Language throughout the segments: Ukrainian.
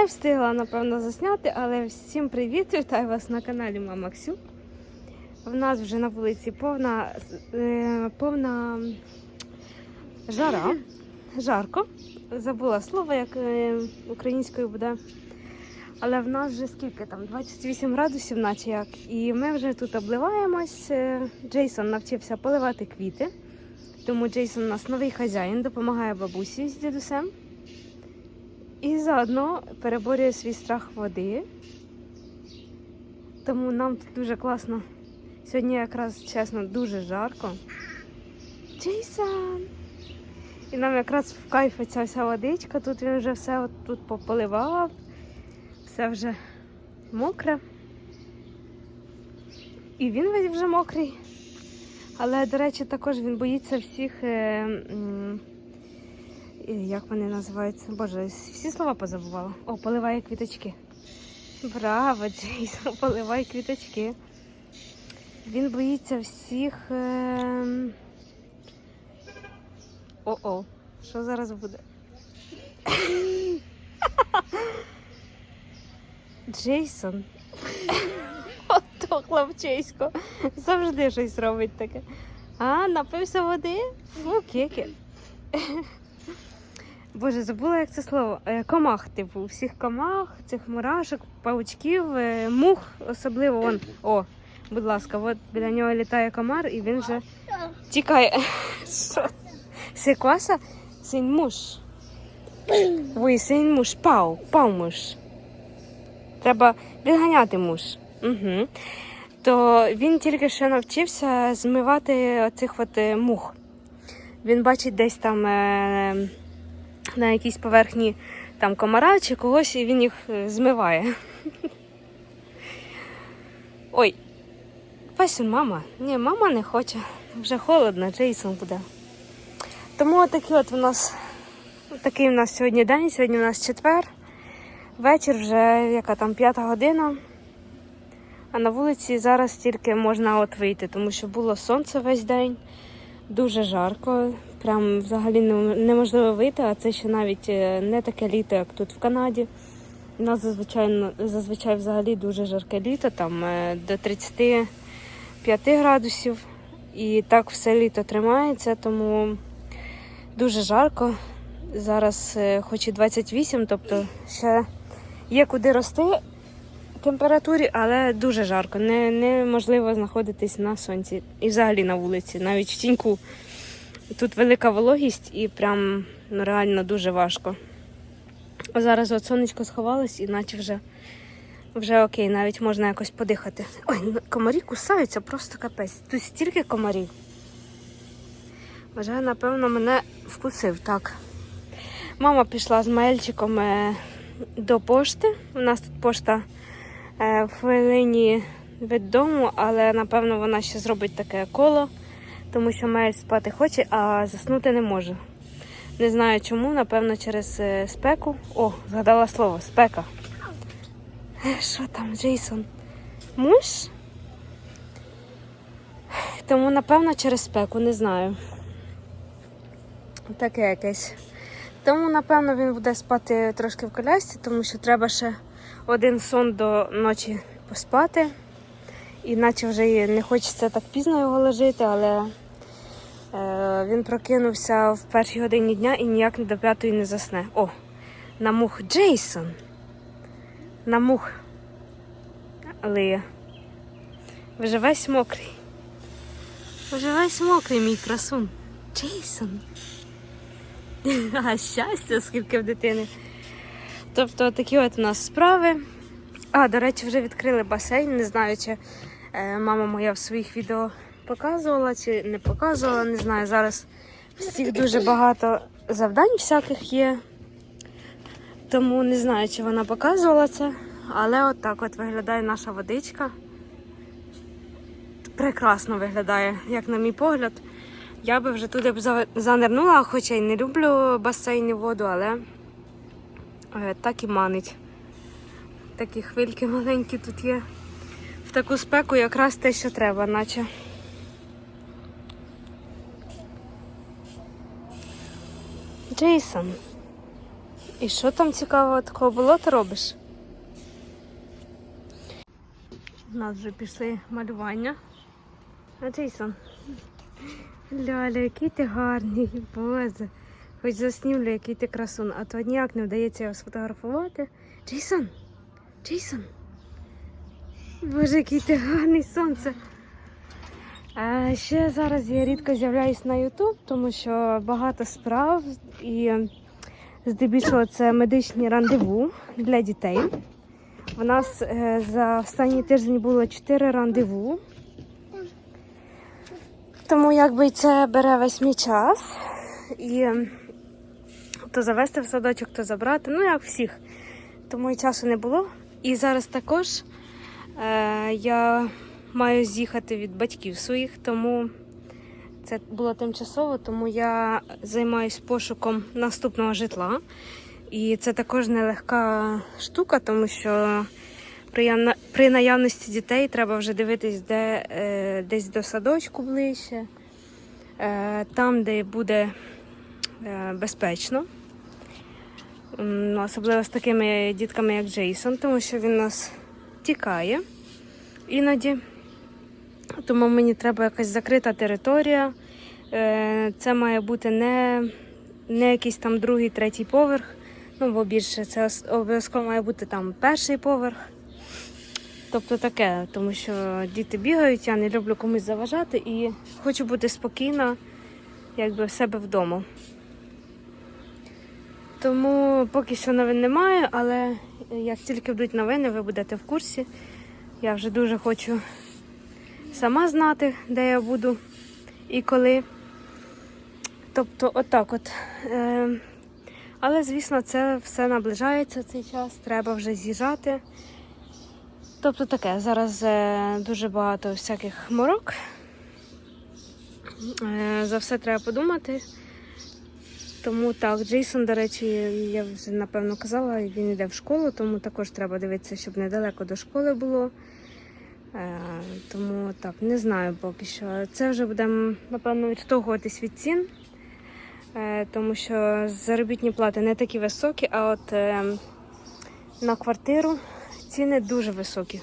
Не встигла, напевно, засняти, але всім привіт! Вітаю вас на каналі Мама Ксю. В нас вже на вулиці повна, е, повна жара, жарко. Забула слово, як е, українською буде. Але в нас вже скільки там? 28 градусів, наче як. І ми вже тут обливаємось. Е, Джейсон навчився поливати квіти. Тому Джейсон у нас новий хазяїн, допомагає бабусі з дідусем. І заодно переборює свій страх води. Тому нам тут дуже класно. Сьогодні якраз чесно дуже жарко. Джейсон! І нам якраз в кайф ця вся водичка. Тут він вже все от тут пополивав, все вже мокре. І він вже мокрий. Але, до речі, також він боїться всіх. Е, як вони називаються? Боже, всі слова позабувала. О, поливає квіточки. Браво, Джейсон, поливай квіточки. Він боїться всіх. Е... О-о, що зараз буде? Джейсон. Ото хлопчисько. Завжди щось робить таке. А, напився води? Ну, кеки. Боже, забула, як це слово. Е, Комах, типу, всіх комах, цих мурашок, паучків, е, мух, особливо он. О, будь ласка, от біля нього літає комар і він вже тікає. Секваса? Син муш. Ви муш, пау, пау муш. Треба відганяти муш. Угу. То він тільки що навчився змивати оцих от е, мух. Він бачить десь там е, на якійсь поверхні там комара чи когось, і він їх е, змиває. Ой, Пасюн, мама. Ні, мама не хоче. Вже холодно, Джейсон буде. Тому такий от у нас такий у нас сьогодні день. Сьогодні у нас четвер. Вечір вже яка там п'ята година. А на вулиці зараз тільки можна от вийти, тому що було сонце весь день, дуже жарко. Прям взагалі неможливо вийти, а це ще навіть е, не таке літо, як тут в Канаді. У нас зазвичай, зазвичай взагалі дуже жарке літо, там е, до 35 градусів. І так все літо тримається, тому дуже жарко. Зараз е, хоч і 28, тобто ще є куди рости температурі, але дуже жарко. Не, неможливо знаходитись на сонці і взагалі на вулиці, навіть в тіньку. Тут велика вологість і прям ну, реально дуже важко. А зараз от сонечко сховалось, і наче вже, вже окей, навіть можна якось подихати. Ой, ну, комарі кусаються, просто капець. Тут стільки комарів. Вже, напевно, мене вкусив так. Мама пішла з Маельчиком е, до пошти. У нас тут пошта в хвилині від дому, але напевно вона ще зробить таке коло, тому що Маель спати хоче, а заснути не може. Не знаю чому, напевно, через е, спеку. О, згадала слово спека. Е, Що там, Джейсон? Муж? Тому, напевно, через спеку, не знаю. Таке якесь. Тому, напевно, він буде спати трошки в колясці, тому що треба ще один сон до ночі поспати. Іначе вже не хочеться так пізно його ложити, але е, він прокинувся в першій годині дня і ніяк до п'ятої не засне. О, на мух Джейсон. На мух. Лиє. Вже весь мокрий. Вже весь мокрий, мій красун. Джейсон. А щастя, скільки в дитини. Тобто такі от у нас справи. А, до речі, вже відкрили басейн. Не знаю, чи е, мама моя в своїх відео показувала, чи не показувала. Не знаю, зараз всіх дуже багато завдань всяких є. Тому не знаю, чи вона показувала це. Але от так от виглядає наша водичка. Прекрасно виглядає, як на мій погляд. Я би вже туди б занирнула, хоча й не люблю басейн і воду, але так і манить. Такі хвильки маленькі тут є. В таку спеку якраз те, що треба, наче. Джейсон. І що там цікавого такого було, ти робиш? У нас вже пішли малювання. А Джейсон. Ляля, який ти гарний, боже. Хоч заснімлю, який ти красун, а то ніяк не вдається його сфотографувати. Джейсон! Джейсон! Боже, який ти гарний сонце. А ще зараз я рідко з'являюсь на YouTube, тому що багато справ і здебільшого це медичні рандеву для дітей. У нас е, за останній тиждень було 4 рандеву. Тому якби це бере весь мій час. І то завести в садочок, то забрати. Ну, як всіх. Тому і часу не було. І зараз також е, я маю з'їхати від батьків своїх, тому це було тимчасово, тому я займаюся пошуком наступного житла. І це також нелегка штука, тому що при, при наявності дітей треба вже дивитись, де е, десь до садочку ближче, е, там, де буде е, безпечно. Ну, Особливо з такими дітками, як Джейсон, тому що він нас тікає іноді. Тому мені треба якась закрита територія. Е, Це має бути не, не якийсь там другий, третій поверх. Ну, бо більше це обов'язково має бути там перший поверх. Тобто таке, тому що діти бігають, я не люблю комусь заважати і хочу бути спокійна, якби в себе вдома. Тому поки що новин немає, але як тільки будуть новини, ви будете в курсі. Я вже дуже хочу сама знати, де я буду і коли. Тобто, отак от. Е, але, звісно, це все наближається цей час, треба вже з'їжджати. Тобто таке, зараз е, дуже багато всяких морок. Е, за все треба подумати. Тому так, Джейсон, до речі, я вже напевно казала, він йде в школу, тому також треба дивитися, щоб недалеко до школи було. Е, тому так, не знаю поки що. Це вже будемо, напевно, відштовхуватись від цін, е, тому що заробітні плати не такі високі, а от е, на квартиру ціни дуже високі.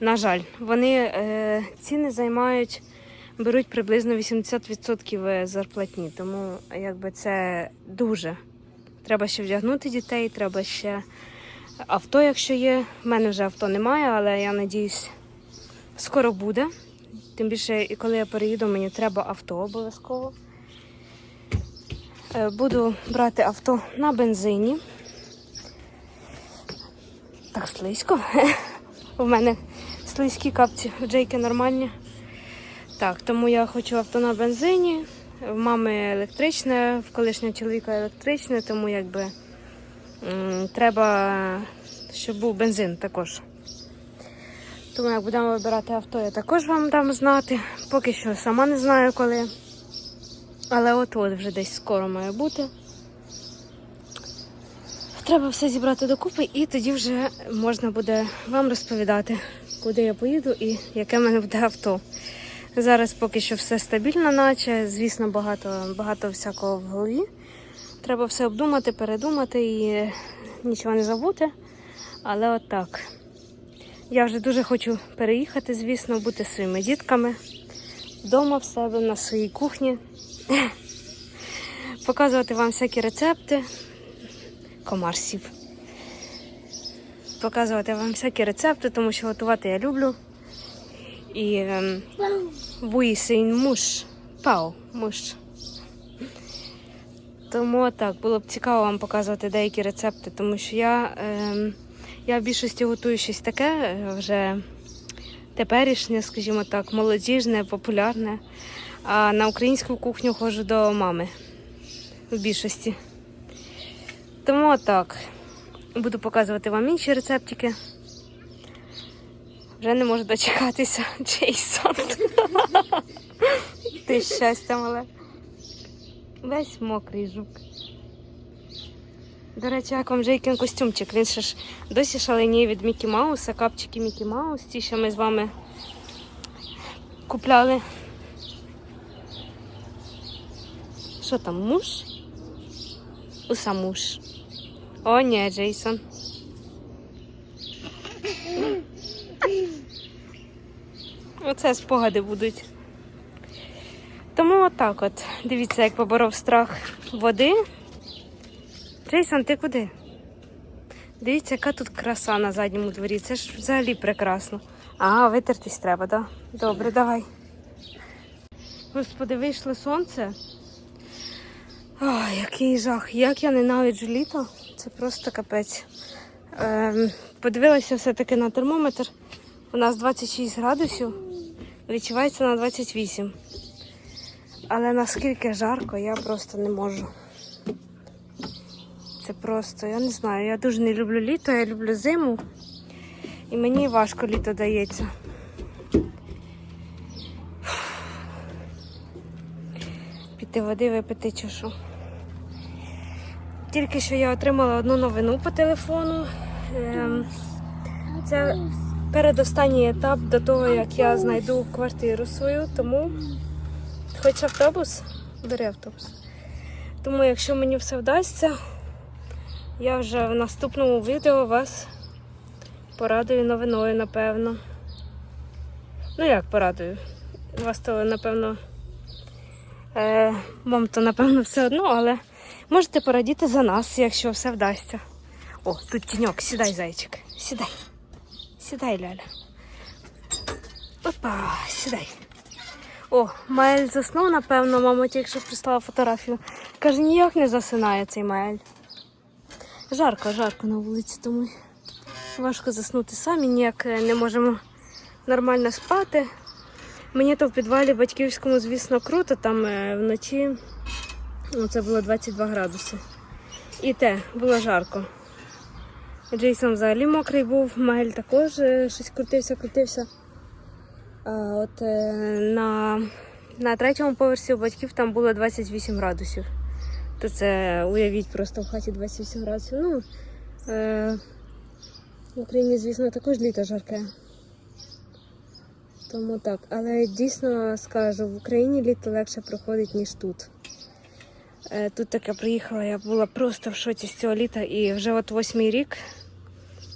На жаль, вони е, ціни займають, беруть приблизно 80% зарплатні, тому якби це дуже. Треба ще вдягнути дітей, треба ще авто, якщо є. У мене вже авто немає, але я надіюсь, скоро буде. Тим більше, і коли я переїду, мені треба авто обов'язково. Е, Буду брати авто на бензині. Так слизько. У мене слизькі капці, в Джейки нормальні. Так, тому я хочу авто на бензині. В мами електричне, в колишнього чоловіка електричне, тому якби треба, щоб був бензин також. Тому як будемо вибирати авто, я також вам дам знати. Поки що сама не знаю коли. Але от от вже десь скоро має бути. Треба все зібрати докупи, і тоді вже можна буде вам розповідати, куди я поїду і яке в мене буде авто. Зараз поки що все стабільно, наче, звісно, багато, багато всякого в голові. Треба все обдумати, передумати і нічого не забути. Але от так. Я вже дуже хочу переїхати, звісно, бути своїми дітками вдома в себе на своїй кухні, показувати вам всякі рецепти комарсів. Показувати вам всякі рецепти, тому що готувати я люблю. І вуїсень муш. Пау, муш. Тому так, було б цікаво вам показувати деякі рецепти, тому що я, ем, я в більшості готую щось таке е, вже теперішнє, скажімо так, молодіжне, популярне. А на українську кухню ходжу до мами в більшості. Тому так. Буду показувати вам інші рецептики. Вже не можу дочекатися. Джейсон. Ти щастя мале. Весь мокрий жук. До речі, як вам Джейкін костюмчик? Він ще ж досі шаленіє від Мікі Мауса, капчики Мікі Маус, ті, що ми з вами купляли. Що там, муж? Уса муж. О, ні, Джейсон. Оце спогади будуть. Тому отак от. Дивіться, як поборов страх води. Джейсон, ти куди? Дивіться, яка тут краса на задньому дворі. Це ж взагалі прекрасно. А, витертись треба, так? Да? Добре, давай. Господи, вийшло сонце. Ой, який жах. Як я ненавиджу літо. Це просто капець. Ем, подивилася все-таки на термометр. У нас 26 градусів, відчувається на 28. Але наскільки жарко, я просто не можу. Це просто, я не знаю. Я дуже не люблю літо, я люблю зиму. І мені важко літо дається. Піти води випити чи. Тільки що я отримала одну новину по телефону. Ем, Це передостанній етап до того, як я знайду квартиру свою, тому хоч автобус, бери автобус. Тому, якщо мені все вдасться, я вже в наступному відео вас порадую новиною, напевно. Ну як порадую? Вас то, напевно, е, вам то, напевно, все одно, але можете порадіти за нас, якщо все вдасться. О, тут тіньок, сідай, зайчик. Сідай. Сідай, Ляля. Опа, сідай. О, Маель заснув, напевно, мама тільки що прислала фотографію. Каже, ніяк не засинає цей Маель. Жарко, жарко на вулиці, тому важко заснути самі, ніяк е, не можемо нормально спати. Мені то в підвалі батьківському, звісно, круто, там е, вночі ну, це було 22 градуси. І те, було жарко. Джейсон взагалі мокрий був, Магель також е, щось крутився, крутився. А от е, на, на третьому поверсі у батьків там було 28 градусів. То це уявіть просто в хаті 28 градусів. Ну, е, в Україні, звісно, також літо жарке. Тому так. Але дійсно скажу, в Україні літо легше проходить, ніж тут. Е, Тут таке приїхала, я була просто в шоці з цього літа. І вже от восьмий рік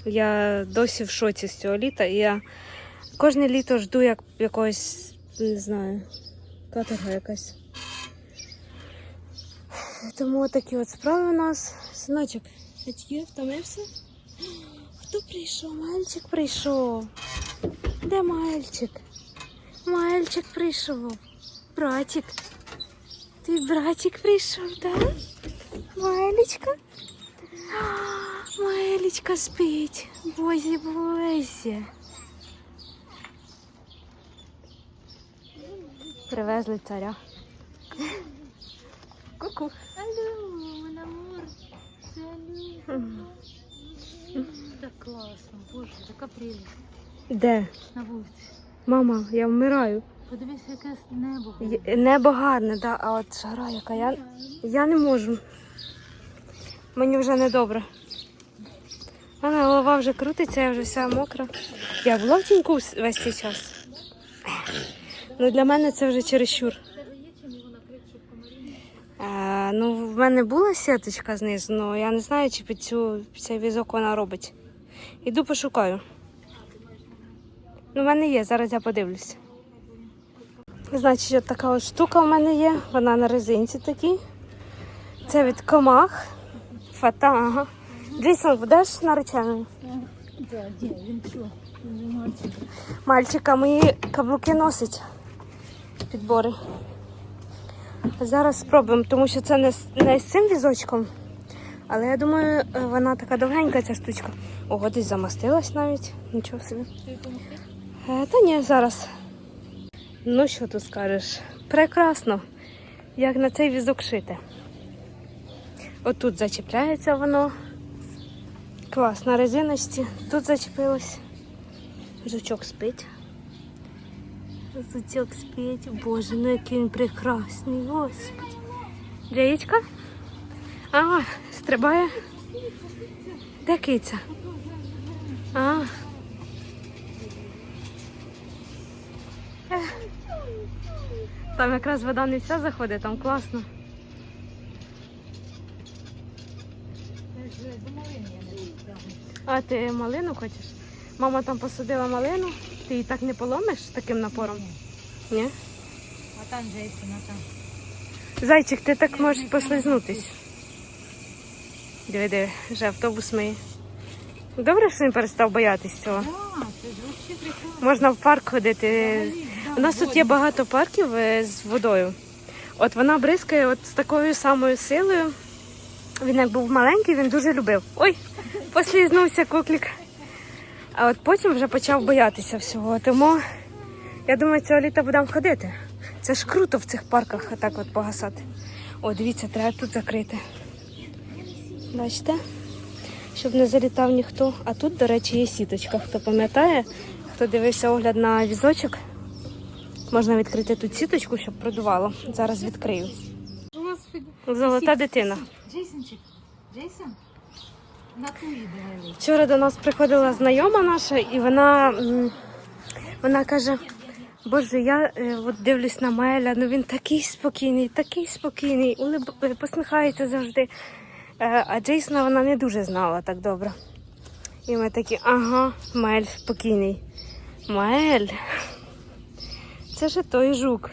я досі в шоці з цього літа. І я кожне літо жду як якогось, не знаю, каторга якась. Тому такі от справи у нас. Синочок, батьки втомився? Хто прийшов? Мальчик прийшов. Де мальчик? Мальчик прийшов. Братик. Твій братик прийшов, так? Да? Майлечка? А, Майлечка спить. Бозі, бозі. Привезли царя. Ку-ку. Алло, amour. Так класно, боже, така прелість Де? на вулиці. Мама, я вмираю. Подивися, яке небо. Є- Небо гарне, да, а от жара яка. Я, я не можу. Мені вже не мене голова вже крутиться, я вже вся мокра. Я була в тіньку весь цей час. Ну, для мене це вже чересчур. А, ну, в мене була сіточка знизу, але я не знаю, чи під цю цей візок вона робить. Іду пошукаю. Ну, в мене є, зараз я подивлюся. Значить, от така от штука в мене є. Вона на резинці такій. Це від комах. Фата, ага. Джейсон, будеш нареченою? Да, де, він що? Він мальчик. Мальчика мої каблуки носить. Підбори. Зараз спробуємо, тому що це не, не з цим візочком. Але я думаю, е, вона така довгенька, ця штучка. Ого, десь замастилась навіть. Нічого собі. Е, Та ні, зараз. Ну, що тут скажеш? Прекрасно, як на цей візок шити. Отут зачіпляється воно. Клас на резиночці. Тут зачепилось. Жучок спить. Жучок спить. Боже, ну який він прекрасний, господи. Джеєчка? А, стрибає. Де киця? А. Там якраз вода не вся заходить, там класно. Я ж думала, А ти малину хочеш? Мама там посадила малину, ти її так не поломиш таким напором? Ні? А там а там. Зайчик, ти так можеш послизнутись. Диви, диви, вже автобус миє. Добре, що він перестав боятись цього. Да, це ж взагалі прикольно. Можна в парк ходити. У нас тут є багато парків е, з водою. От вона бризкає от з такою самою силою. Він як був маленький, він дуже любив. Ой, послізнувся куклік. А от потім вже почав боятися всього. Тому я думаю, цього літа будемо ходити. Це ж круто в цих парках отак от погасати. О, дивіться, треба тут закрити. Бачите? Щоб не залітав ніхто. А тут, до речі, є сіточка. Хто пам'ятає, хто дивився огляд на візочок, можна відкрити тут сіточку, щоб продувало. Зараз відкрию. Золота дитина. Джейсончик, Джейсон? Вчора до нас приходила знайома наша, і вона, вона каже: Боже, я е, от дивлюсь на Маеля, ну він такий спокійний, такий спокійний, е, посміхається завжди. Е, А Джейсона вона не дуже знала так добре. І ми такі, ага, Маель спокійний. Маель. Це ж той жук.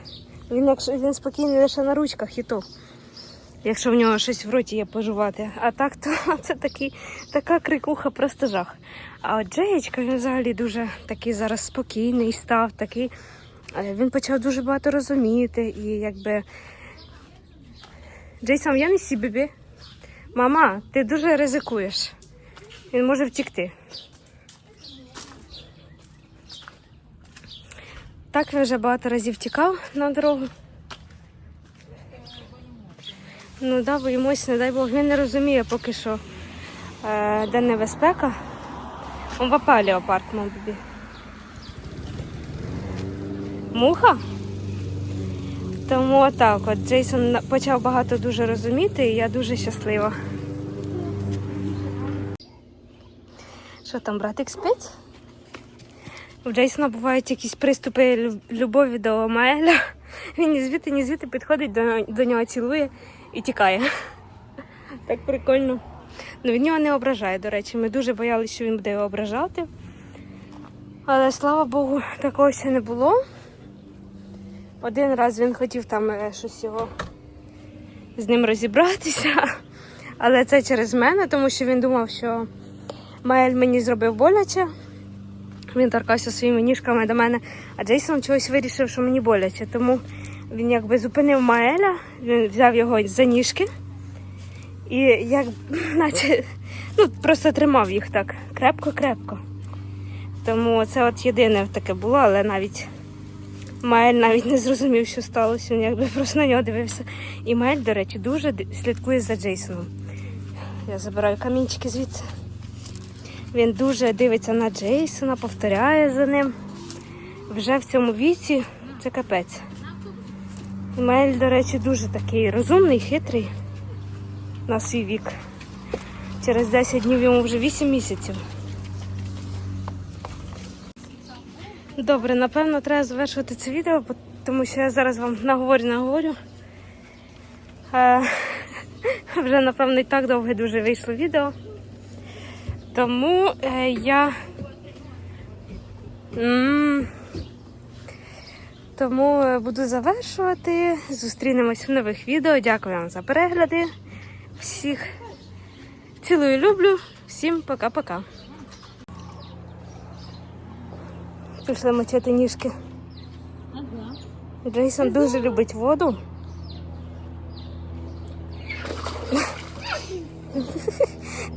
Він, якщо він спокійний лише на ручках і то. Якщо в нього щось в роті є пожувати. А так то це такий, така крикуха, просто жах. А от Джеєчка він взагалі дуже такий зараз спокійний став, такий. е, Він почав дуже багато розуміти і якби. Джейсон, я не сі бібі. Мама, ти дуже ризикуєш. Він може втікти. Так він вже багато разів тікав на дорогу. Ну да, боїмося, не дай Бог. Він не розуміє поки що, е, де небезпека. Он в апаліопарк, мав бібі. Муха? Тому отак от Джейсон почав багато дуже розуміти, і я дуже щаслива. Що там, братик спить? У Джейсона бувають якісь приступи любові до Маеля. Він ні звідти, ні звідти підходить до, до нього, цілує і тікає. Так прикольно. Ну, від нього не ображає, до речі. Ми дуже боялися, що він буде його ображати. Але слава Богу, такого ще не було. Один раз він хотів там е, щось його з ним розібратися. Але це через мене, тому що він думав, що Маель мені зробив боляче. Він торкався своїми ніжками до мене, а Джейсон чогось вирішив, що мені боляче. Тому він якби зупинив Маеля, він взяв його за ніжки і як наче ну, просто тримав їх так крепко-крепко. Тому це от єдине таке було, але навіть Маель навіть не зрозумів, що сталося. Він якби просто на нього дивився. І Маель, до речі, дуже слідкує за Джейсоном. Я забираю камінчики звідси. Він дуже дивиться на Джейсона, повторяє за ним. Вже в цьому віці це капець. Мель, до речі, дуже такий розумний, хитрий на свій вік. Через 10 днів йому вже 8 місяців. Добре, напевно, треба завершувати це відео, тому що я зараз вам наговорю, наговорю. Е, вже, напевно, і так довге дуже вийшло відео. Тому е, я. М, Тому е, буду завершувати. Зустрінемось в нових відео. Дякую вам за перегляди. Всіх цілую, люблю. Всім пока-пока. Пішли мочити ніжки. Ага. Джейсон дуже любить воду.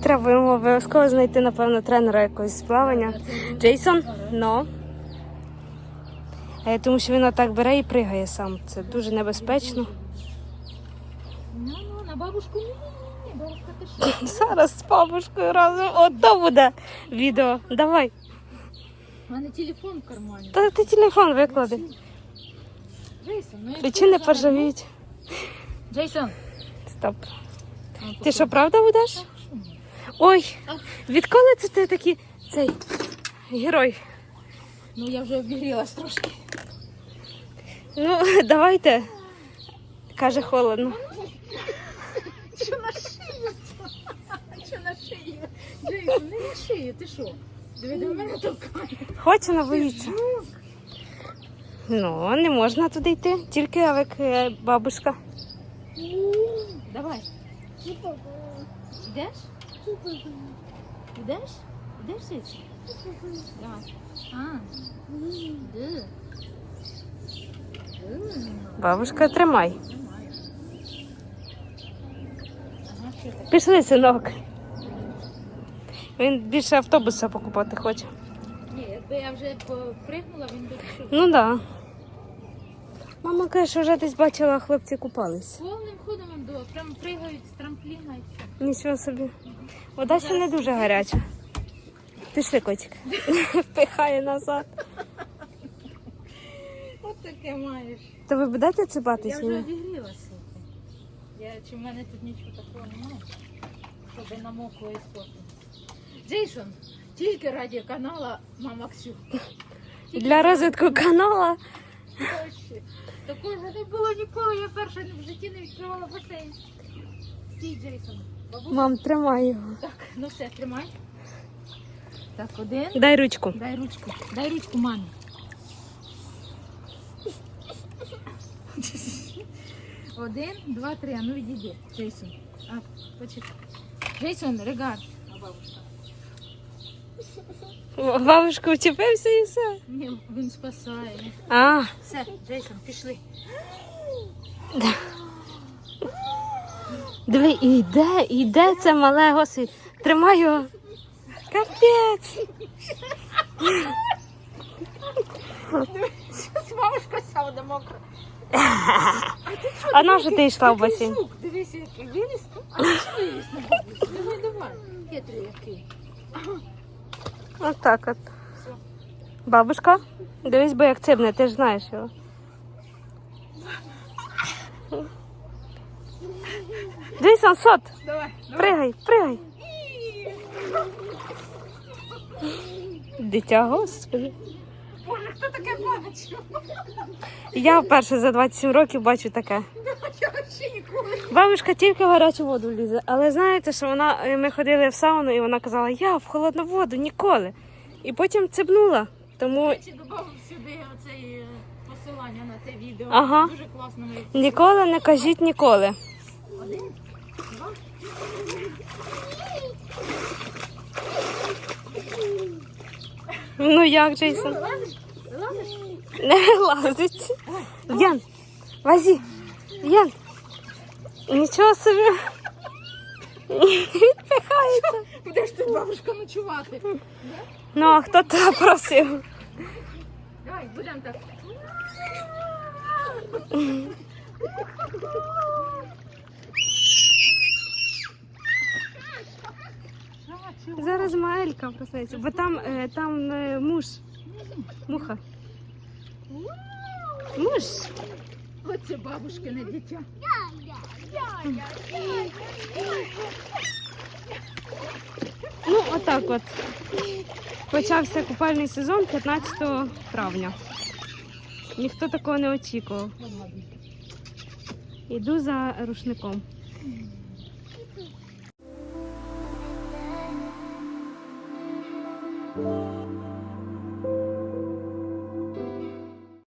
Треба йому обов'язково знайти, напевно, тренера якогось з плавання. Джейсон, но. Е, Тому що він отак бере і пригає сам. Це дуже небезпечно. Ну, ну, на бабушку ні, бабушка ти що? Зараз з бабушкою разом. Ото буде відео. Давай. У мене телефон в кармані. Та ти телефон виклади. Джейсон, ну не поржавіють. Джейсон. Стоп. Ти що, правда будеш? Ой, відколи це ти такий цей герой? Ну я вже обігрілась трошки. Ну, давайте. Каже холодно. Що на шию? Що на шию? Джейсон, не на шию, ти що? Диви, до мене толкає. Хоче, але боїться. Ну, не можна туди йти, тільки як е, бабушка. Давай. Ідеш? Ідеш, Сиці? Давай. А. Ди. Бабушка, тримай. Пішли, синок. Він більше автобуса покупати хоче. Ні, якби я вже попригнула, він би пішов. Ну так. Да. Мама каже, що вже десь бачила, хлопці купались. Повним ходом до прям пригають з трампліна і все. Нічого собі. Вода ще не дуже гаряча. Пішли, котик. Пихає назад. Таке маєш. То ви будете Я вже ні? обігрілася. Я, чи в мене тут нічого такого немає, щоб намокло і спортилось. Джейсон, тільки раді канала Мама Ксю. Тільки Для розвитку. Точно. Такого не було ніколи. Я перша в житті не відкривала басейн. Стій, Джейсон. Бабуся. Мам, тримай його. Так, ну все, тримай. Так, один. Дай ручку. Дай ручку. Дай ручку мамі. Один, два, три. А ну відійди, Джейсон. А, почекай. Джейсон, регар. А бабушка. Бабушка вчепився і все. Ні, він спасає. А, Все, Джейсон, пішли. диви, іде, іде це мале госі. Тримай його. Капець. Зараз бабушка вся буде мокра. А на що ти йшла в басейн? Звук, дивися, який виліз. А ти що виліз на бабусю? Давай, давай. Хитрий який. Отак от. Бабушка, дивись, бо як цибне, ти ж знаєш його. Дивись, он сот. Давай, давай. Пригай, пригай. Дитя, господи. Боже, хто таке бачив? Я вперше за 27 років бачу таке. Я взагалі ніколи. Бабушка тільки в гарячу воду лізе. Але знаєте, що вона е, ми ходили в сауну і вона казала, я в холодну воду ніколи. І потім цибнула. Тому Чи додав сюди оце е, посилання на те відео. Ага. Дуже класно ніколи не кажіть ніколи. Один, два. Ну як, Джейсон? Не лазить. Ян, возі. Ян. Нічого собі. Відпихається. Будеш тут бабушка ночувати. Ну, а хто тебе просив? Давай, будемо так. Зараз Маелька проснеться, бо там, е, там е, муж. Муха. Муж. Оце бабушкине дитя. Ну, отак от. Почався купальний сезон 15 травня. Ніхто такого не очікував. Іду за рушником.